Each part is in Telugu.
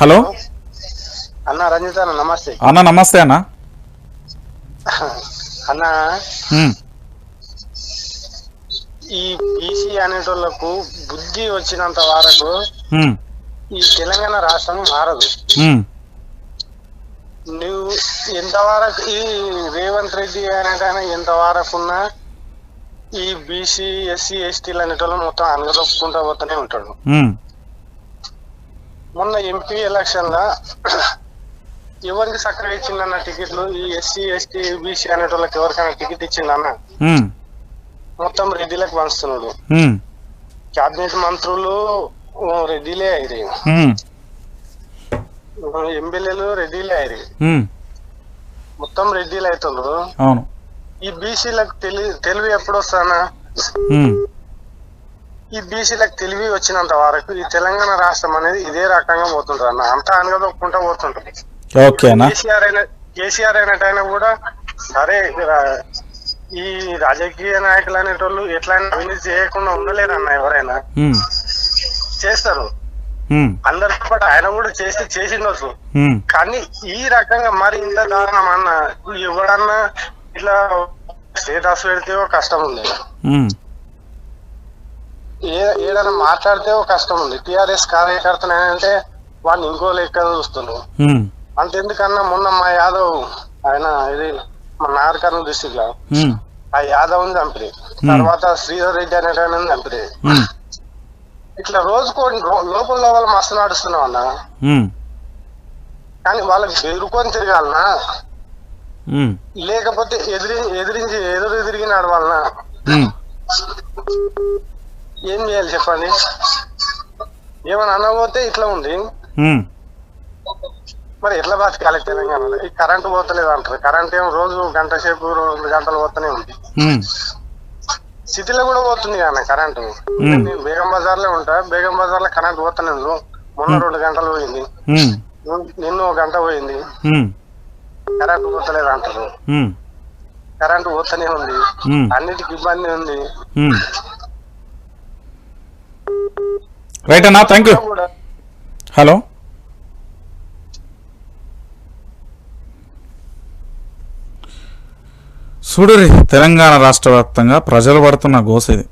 హలో? అన్న రంజిత్ అన్న నమస్తే. అన్న నమస్తే అన్న. అన్న ఈ బీసీ అనేటోళ్ళకు బుద్ధి వచ్చినంత వరకు ఈ తెలంగాణ రాష్ట్రం మారదు. నువ్వు ఎంతవరకు ఈ రేవంత్ రెడ్డి అనేటైనా ఎంతవరకు ఉన్నా ఈ బీసీ ఎస్సీ ఎస్టీలు అనేటోళ్ళు మొత్తం అనగదొక్కుంటా పోతూనే ఉంటాడు మొన్న ఎంపీ ఎలక్షన్ లా ఎవరికి చక్కగా ఇచ్చిందన్న టికెట్లు ఈ ఎస్సీ ఎస్టీ బీసీ అనేటోళ్ళకి ఎవరికైనా టికెట్ ఇచ్చిందన్న? మొత్తం రెడ్డిలకు పంచుతున్నాడు. ఉమ్, క్యాబినెట్ మంత్రులు రెడ్డిలే అయ్యి ఎమ్మెల్యేలు రెడ్డిలే అయ్యి మొత్తం రెడ్డిలు అవుతుండ్రు అవును. ఈ బీసీలకు తెలి తెలివి ఎప్పుడు వస్తానా ఈ బీసీలకు తెలివి వచ్చినంత వరకు ఈ తెలంగాణ రాష్ట్రం అనేది ఇదే రకంగా పోతుంటారు అన్న. అంతా అనగదొక్కుంటా పోతుంటారు అన్న కేసీఆర్ అయిన కేసీఆర్ అయినట్టయినా కూడా సరే ఈ రాజకీయ నాయకులు అనేటోళ్ళు ఎట్లయినా అవినీతి చేయకుండా ఉండలేరన్న ఎవరైనా. చేస్తారు. అందరితో పాటు ఆయన కూడా చేసి చేసిండొచ్చు. కానీ ఈ రకంగా మరి ఇంత దారుణం అన్న ఎవడన్నా ఇట్లా స్టేటస్ పెడితే కష్టం ఉంది ఏదైనా మాట్లాడితే ఒక కష్టం ఉంది. టిఆర్ఎస్ కార్యకర్తనంటే వాడిని ఇంకో లెక్క చూస్తున్నావు ఉమ్, అంతెందుకన్నా మొన్న మా యాదవ్ ఆయన ఇది మన నాగరికర్నూలు డిస్టిక్లో ఆ యాదవ్ని చంపిరి తర్వాత శ్రీధర్ రెడ్డి అనేట చంపిరి. ఉమ్, ఇట్లా రోజుకో లోపల లోపల మస్తు నడుస్తున్నాం అన్న. కానీ వాళ్ళకి బెదురుకొని తిరగాలనా? లేకపోతే ఎదిరి ఎదిరించి ఎదురు ఎదిరిగి నడవాలనా ఏం చేయాలి చెప్పండి ఏమని అనబోతే ఇట్లా ఉంది. మరి ఎట్లా బతకాలి తెలంగాణలో? ఈ కరెంట్ పోతలేదు అంటారు. కరెంట్ ఏమో రోజు గంట సేపు రెండు గంటలు పోతూనే ఉంది. సిటీలో కూడా పోతుంది కానీ కరెంటు. నేను బేగం బజార్లో ఉంటా. బేగం బజార్లో కరెంట్ పోతానే మొన్న రెండు గంటలు పోయింది. నిన్న ఒక గంట పోయింది. కరెంట్ పోతలేదు అంటారు. కరెంట్ పోతూనే ఉంది. అన్నిటికి ఇబ్బంది ఉంది. రైట్ అన్నా థ్యాంక్ యూ హలో చూడరి తెలంగాణ రాష్ట్ర వ్యాప్తంగా ప్రజలు పడుతున్న గోస ఇది.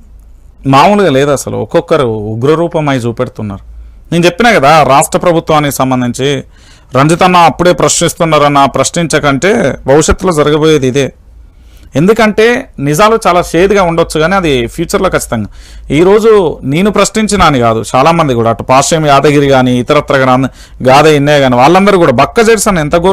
మామూలుగా లేదు అసలు. ఒక్కొక్కరు ఉగ్రరూపమై చూపెడుతున్నారు. నేను చెప్పినా కదా రాష్ట్ర ప్రభుత్వానికి సంబంధించి రంజితన్న అప్పుడే ప్రశ్నిస్తున్నారన్న ప్రశ్నించకంటే భవిష్యత్తులో జరగబోయేది ఇదే. ఎందుకంటే నిజాలు చాలా షేడ్గా ఉండొచ్చు కానీ అది ఫ్యూచర్లో ఖచ్చితంగా. ఈరోజు నేను ప్రశ్నించిన అని కాదు చాలామంది కూడా. అటు పాశ్యం యాదగిరి కానీ ఇతరత్ర కానీ గాదే ఇన్నే కానీ వాళ్ళందరూ కూడా బక్క జెడ్సన్ ఎంత